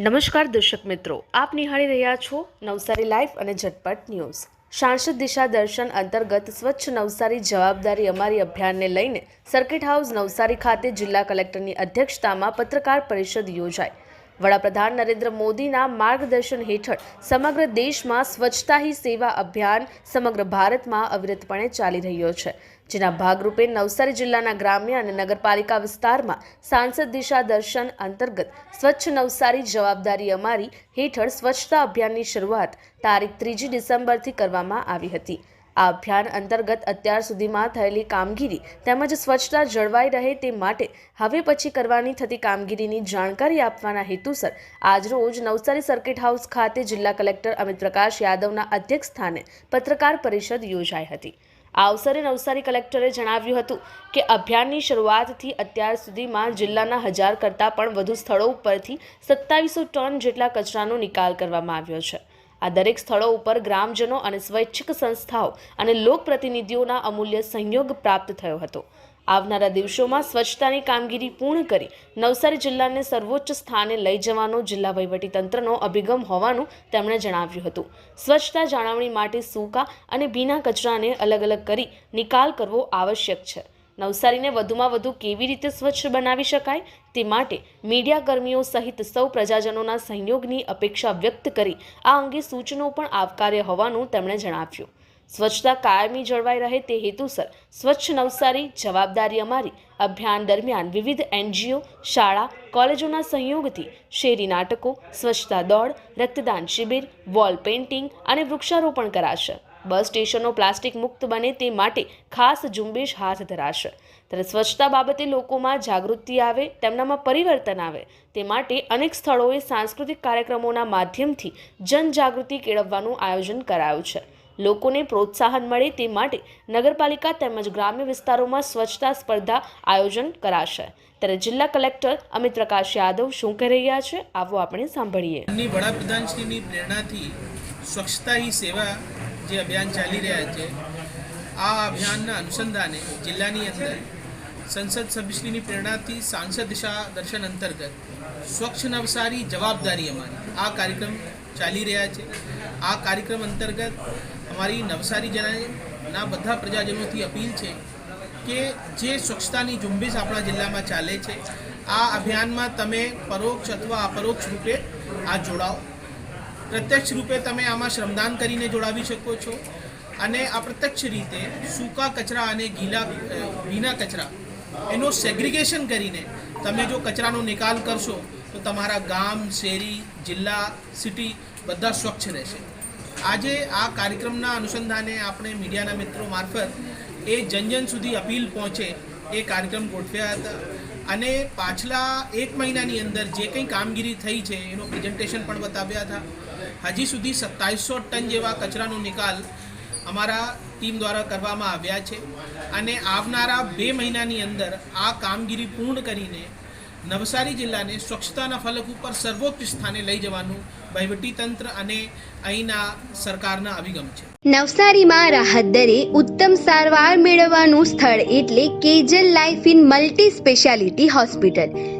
નમસ્કાર દર્શક મિત્રો, આપ નિહાળી રહ્યા છો નવસારી લાઈવ અને ઝટપટ ન્યૂઝ. સાંસદ દિશા દર્શન અંતર્ગત સ્વચ્છ નવસારી જવાબદારી અમારી અભિયાનને લઈને સર્કિટ હાઉસ નવસારી ખાતે જિલ્લા કલેક્ટરની અધ્યક્ષતામાં પત્રકાર પરિષદ યોજાઈ. વડાપ્રધાન નરેન્દ્ર મોદીના માર્ગદર્શન હેઠળ સમગ્ર દેશમાં સ્વચ્છતા હી સેવા અભિયાન સમગ્ર ભારતમાં અવિરતપણે ચાલી રહ્યો છે. જેના ભાગરૂપે નવસારી જિલ્લાના ગ્રામ્ય અને નગરપાલિકા વિસ્તારમાં સાંસદ દિશા દર્શન અંતર્ગત સ્વચ્છ નવસારી જવાબદારી અમારી હેઠળ સ્વચ્છતા અભિયાનની શરૂઆત તારીખ ત્રીજી ડિસેમ્બરથી કરવામાં આવી હતી. આ અભિયાન અંતર્ગત અત્યાર સુધીમાં થયેલી કામગીરી તેમજ સ્વચ્છતા જળવાઈ રહે તે માટે હવે પછી કરવાની થતી કામગીરીની જાણકારી આપવાના હેતુસર આજરોજ નવસારી સર્કિટ હાઉસ ખાતે જિલ્લા કલેક્ટર અમિત પ્રકાશ યાદવના અધ્યક્ષ સ્થાને પત્રકાર પરિષદ યોજાઈ હતી. આ અવસરે નવસારી કલેક્ટરે જણાવ્યું હતું કે અભિયાનની શરૂઆતથી અત્યાર સુધીમાં જિલ્લાના હજાર કરતાં પણ વધુ સ્થળો ઉપરથી સત્તાવીસો ટન જેટલા કચરાનો નિકાલ કરવામાં આવ્યો છે. આ દરેક સ્થળો ઉપર ગ્રામજનો અને સ્વૈચ્છિક સંસ્થાઓ અને લોકપ્રતિનિધિઓના અમૂલ્ય સંયોગ પ્રાપ્ત થયો હતો. આવનારા દિવસોમાં સ્વચ્છતાની કામગીરી પૂર્ણ કરી નવસારી જિલ્લાને સર્વોચ્ચ સ્થાને લઈ જવાનો જિલ્લા વહીવટીતંત્રનો અભિગમ હોવાનું તેમણે જણાવ્યું હતું. સ્વચ્છતા જાળવણી માટે સૂકા અને ભીના કચરાને અલગ અલગ કરી નિકાલ કરવો આવશ્યક છે. નવસારીને વધુમાં વધુ કેવી રીતે સ્વચ્છ બનાવી શકાય તે માટે મીડિયા કર્મીઓ સહિત સૌ પ્રજાજનોના સહયોગની અપેક્ષા વ્યક્ત કરી આ અંગે સૂચનો પણ આવકાર્ય હોવાનું તેમણે જણાવ્યું. સ્વચ્છતા કાયમી જળવાઈ રહે તે હેતુસર સ્વચ્છ નવસારી જવાબદારી અમારી અભિયાન દરમિયાન વિવિધ એનજીઓ, શાળા, કોલેજોના સહયોગથી શેરી નાટકો, સ્વચ્છતા દોડ, રક્તદાન શિબિર, વોલ પેઇન્ટિંગ અને વૃક્ષારોપણ કરાશે. બસ સ્ટેશનો પ્લાસ્ટિક મુક્ત બને તે માટે ખાસ ઝુંબેશ હાથ ધરાશે. ત્યારે સ્વચ્છતા બાબતે લોકોમાં જાગૃતિ આવે, તેમનામાં પરિવર્તન આવે. તે માટે અનેક સ્થળોએ સાંસ્કૃતિક કાર્યક્રમોના માધ્યમથી જનજાગૃતિ કેળવવાનું આયોજન કરાયું છે. લોકોને પ્રોત્સાહન મળે તે માટે નગરપાલિકા તેમજ ગ્રામ્ય વિસ્તારોમાં સ્વચ્છતા સ્પર્ધા આયોજન કરાશે. ત્યારે જિલ્લા કલેક્ટર અમિત પ્રકાશ યાદવ શું કહી રહ્યા છે, આવો આપણે સાંભળીએ. વડાપ્રધાનશ્રીની પ્રેરણાથી સ્વચ્છતા હી સેવા જે અભિયાન ચાલી રહ્યા છે, આ અભિયાનના અનુસંધાને જિલ્લાની અંદર સંસદ સભ્યશ્રીની પ્રેરણાથી સાંસદ દિશા દર્શન અંતર્ગત સ્વચ્છ નવસારી જવાબદારી અમારી. આ કાર્યક્રમ ચાલી રહ્યા છે. આ કાર્યક્રમ અંતર્ગત અમારી નવસારી જિલ્લાના બધા પ્રજાજનોથી અપીલ છે કે જે સ્વચ્છતાની ઝુંબેશ આપણા જિલ્લામાં ચાલે છે, આ અભિયાનમાં તમે પરોક્ષ અથવા અપરોક્ષ રૂપે આ જોડાઓ. પ્રત્યક્ષ રૂપે તમે આમાં શ્રમદાન કરીને જોડાવી શકો છો. અને અપ્રત્યક્ષ રીતે સૂકા કચરા અને ગીલા ભીના કચરા એનો સેગ્રિગેશન કરીને તમે જો કચરાનો નિકાલ કરશો, તો તમારા ગામ, શેરી, જિલ્લા સિટી બધા સ્વચ્છ રહેશે. આજે આ કાર્યક્રમના અનુસંધાને આપણે મીડિયાના મિત્રો મારફત એ જનજન સુધી અપીલ પહોંચે એ કાર્યક્રમ ગોઠવ્યા હતા. અને પાછલા એક મહિનાની અંદર જે કંઈ કામગીરી થઈ છે, એનું પ્રેઝન્ટેશન પણ બતાવ્યા હતા. હજી સુધી સત્તાવીસો ટન જેવા કચરાનો નિકાલ અમારા ટીમ દ્વારા કરવામાં આવ્યા છે અને આવનારા બે મહિનાની અંદર આ કામગીરી પૂર્ણ કરીને નવસારી જિલ્લાને સ્વચ્છતાના ફલક ઉપર સર્વોચ્ચ સ્થાને લઈ જવાનું વહીવટીતંત્ર અને અહીંના સરકારના અભિગમ છે. નવસારીમાં રાહત દરે ઉત્તમ સારવાર મેળવવાનું સ્થળ એટલે Kejal life in multi speciality hospital.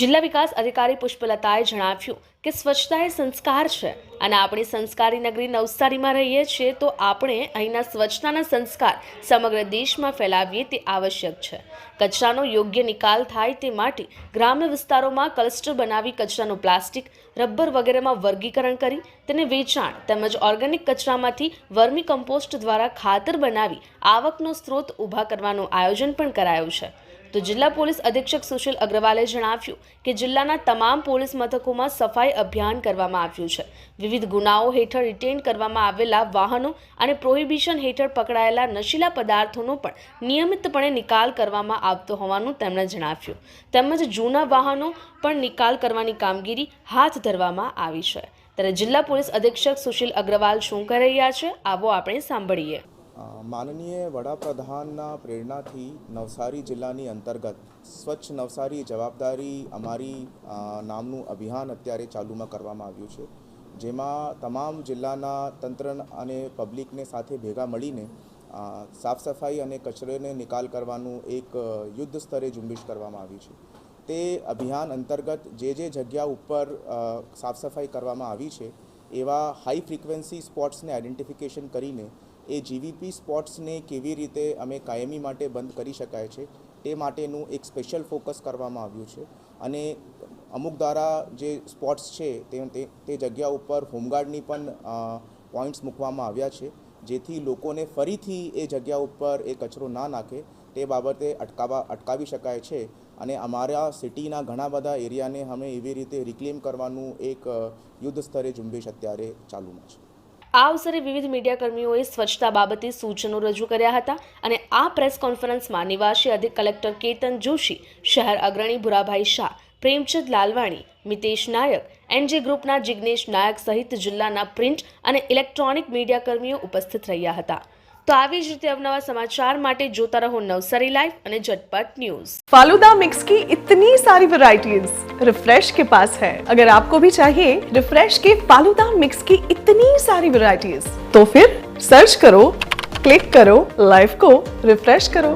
જિલ્લા વિકાસ અધિકારી પુષ્પલતાએ જણાવ્યું કે સ્વચ્છતા એ સંસ્કાર છે અને આપણી સંસ્કારી નગરી નવસારીમાં રહીએ છીએ તો આપણે અહીંના સ્વચ્છતાના સંસ્કાર સમગ્ર દેશમાં ફેલાવીએ તે આવશ્યક છે. કચરાનો યોગ્ય નિકાલ થાય તે માટે ગ્રામ્ય વિસ્તારોમાં ક્લસ્ટર બનાવી કચરાનું પ્લાસ્ટિક, રબર વગેરેમાં વર્ગીકરણ કરી તેને વેચાણ તેમજ ઓર્ગેનિક કચરામાંથી વર્મી કમ્પોસ્ટ દ્વારા ખાતર બનાવી આવકનો સ્ત્રોત ઊભા કરવાનું આયોજન પણ કરાયું છે. તો જિલ્લા પોલીસ અધિક્ષક સુશીલ અગ્રવાલે જણાવ્યું કે જિલ્લાના તમામ પોલીસ મથકોમાં સફાઈ અભિયાન કરવામાં આવ્યું છે. વિવિધ ગુનાઓ હેઠળ રિટેન કરવામાં આવેલા વાહનો અને પ્રોહિબિશન હેઠળ પકડાયેલા નશીલા પદાર્થોનો પણ નિયમિતપણે નિકાલ કરવામાં આવતો હોવાનું તેમણે જણાવ્યું. તેમજ જૂના વાહનો પણ નિકાલ કરવાની કામગીરી હાથ ધરવામાં આવી છે. ત્યારે જિલ્લા પોલીસ અધિક્ષક સુશીલ અગ્રવાલ શું કહી રહ્યા છે, આવો આપણે સાંભળીએ. માનનીય વડાપ્રધાનના પ્રેરણાથી નવસારી જિલ્લાની અંતર્ગત સ્વચ્છ નવસારી જવાબદારી અમારી નામનું અભિયાન અત્યારે ચાલુમાં કરવામાં આવ્યું છે. જેમાં તમામ જિલ્લાના તંત્ર અને પબ્લિકને સાથે ભેગા મળીને સાફ સફાઈ અને કચરોને નિકાલ કરવાનું એક યુદ્ધ સ્તરે ઝુંબેશ કરવામાં આવી છે. તે અભિયાન અંતર્ગત જે જે જગ્યા ઉપર સાફ સફાઈ કરવામાં આવી છે, એવા હાઈ ફ્રિકવન્સી સ્પોટ્સને આઈડેન્ટિફિકેશન કરીને એ જીવીપી સ્પોટ્સને કેવી રીતે અમે કાયમી માટે બંધ કરી શકાય છે, તે માટેનું એક સ્પેશિયલ ફોકસ કરવામાં આવ્યું છે. અને અમુક દ્વારા જે સ્પોટ્સ છે, તે, તે- જગ્યા ઉપર હોમગાર્ડની પણ પોઈન્ટ્સ મૂકવામાં આવ્યા છે, જેથી લોકોને ફરીથી એ જગ્યા ઉપર એ કચરો ના નાખે, તે બાબતે અટકાવા અટકાવી શકાય છે. અને અમારા સિટીના ઘણા બધા એરિયાને અમે એવી રીતે રિક્લેમ કરવાનું એક યુદ્ધ સ્તરે ઝુંબેશ અત્યારે ચાલુમાં છે. આ અવસરે વિવિધ મીડિયાકર્મીઓએ સ્વચ્છતા બાબતે સૂચનો રજૂ કર્યા હતા અને આ પ્રેસ કોન્ફરન્સમાં નિવાસી અધિક કલેક્ટર કેતન જોશી, શહેર અગ્રણી ભુરાભાઈ શાહ, પ્રેમચંદ લાલવાણી, મિતેશ નાયક, એનજે ગ્રુપના જિગ્નેશ નાયક સહિત જિલ્લાના પ્રિન્ટ અને ઇલેક્ટ્રોનિક મીડિયાકર્મીઓ ઉપસ્થિત રહ્યા હતા. તો આવી જ રીતે અવનવા સમાચાર માટે જોતા રહો નવસારી લાઈવ અને ઝટપટ ન્યૂઝ फालूदा मिक्स की इतनी सारी वैरायटीज रिफ्रेश के पास है अगर आपको भी चाहिए रिफ्रेश के फालूदा मिक्स की इतनी सारी वैरायटीज तो फिर सर्च करो क्लिक करो लाइफ को रिफ्रेश करो